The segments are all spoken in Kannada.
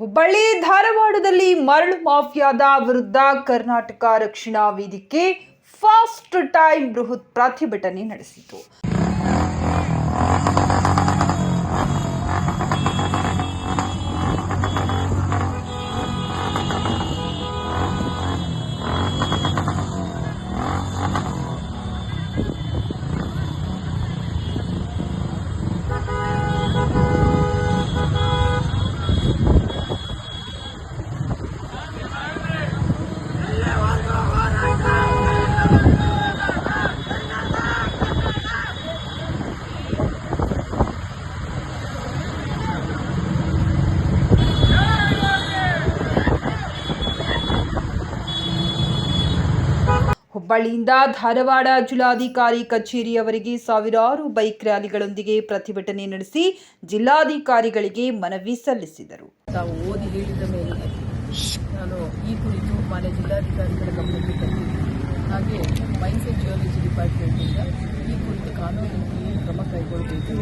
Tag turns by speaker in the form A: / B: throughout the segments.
A: ಹುಬ್ಬಳ್ಳಿ ಧಾರವಾಡದಲ್ಲಿ ಮರಳು ಮಾಫಿಯಾದ ವಿರುದ್ಧ ಕರ್ನಾಟಕ ರಕ್ಷಣಾ ವೇದಿಕೆ ಫಾಸ್ಟ್ ಟೈಮ್ ಬೃಹತ್ ಪ್ರತಿಭಟನೆ ನಡೆಸಿತು. ಹುಬ್ಬಳ್ಳಿಯಿಂದ ಧಾರವಾಡ ಜಿಲ್ಲಾಧಿಕಾರಿ ಕಚೇರಿಯವರೆಗೆ ಸಾವಿರಾರು ಬೈಕ್ ರ್ಯಾಲಿಗಳೊಂದಿಗೆ ಪ್ರತಿಭಟನೆ ನಡೆಸಿ ಜಿಲ್ಲಾಧಿಕಾರಿಗಳಿಗೆ ಮನವಿ ಸಲ್ಲಿಸಿದರು.
B: ತಾವು ಓದಿ ಹೇಳಿದ ಮೇಲೆ ನಾನು ಈ ಕುರಿತು ಮಾನ್ಯ ಜಿಲ್ಲಾಧಿಕಾರಿಗಳ ಗಮನಕ್ಕೆ ತಂದಿದ್ದೀನಿ. ಹಾಗೆ ಮೈನ್ಸ್ ಆ್ಯಂಡ್ ಜಿಯಾಲಜಿ ಡಿಪಾರ್ಟ್ಮೆಂಟಿಂದ ಈ ಕುರಿತು ಕಾನೂನು ಕ್ರಮ ಕೈಗೊಳ್ಳಬೇಕು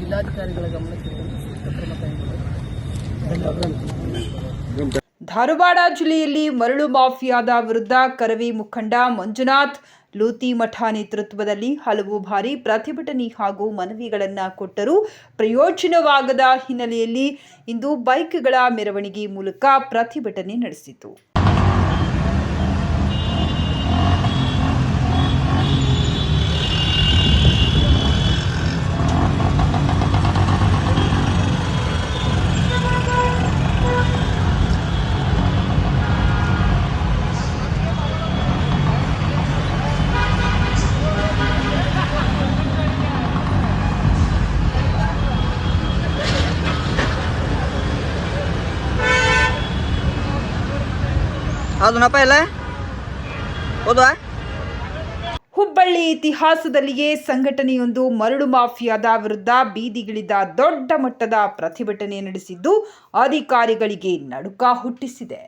B: ಜಿಲ್ಲಾಧಿಕಾರಿಗಳ ಗಮನಕ್ಕೆ ತಂದು ಸೂಕ್ತ ಕ್ರಮ ಕೈಗೊಳ್ಳಬೇಕು.
A: ಧಾರವಾಡ ಜಿಲ್ಲೆಯಲ್ಲಿ ಮರಳು ಮಾಫಿಯಾದ ವಿರುದ್ಧ ಕರವಿ ಮುಖಂಡ ಮಂಜುನಾಥ್ ಲೂತಿಮಠ ನೇತೃತ್ವದಲ್ಲಿ ಹಲವು ಬಾರಿ ಪ್ರತಿಭಟನೆ ಹಾಗೂ ಮನವಿಗಳನ್ನು ಕೊಟ್ಟರೂ ಪ್ರಯೋಜನವಾಗದ ಹಿನ್ನೆಲೆಯಲ್ಲಿ ಇಂದು ಬೈಕ್ಗಳ ಮೆರವಣಿಗೆ ಮೂಲಕ ಪ್ರತಿಭಟನೆ ನಡೆಸಿತು.
C: ಹೌದಾ
A: ಹುಬ್ಬಳ್ಳಿ ಇತಿಹಾಸದಲ್ಲಿಯೇ ಸಂಘಟನೆಯೊಂದು ಮರಳು ಮಾಫಿಯಾದ ವಿರುದ್ಧ ಬೀದಿಗಿಳಿದ ದೊಡ್ಡ ಮಟ್ಟದ ಪ್ರತಿಭಟನೆ ನಡೆಸಿದ್ದು ಅಧಿಕಾರಿಗಳಿಗೆ ನಡುಕ ಹುಟ್ಟಿಸಿದೆ.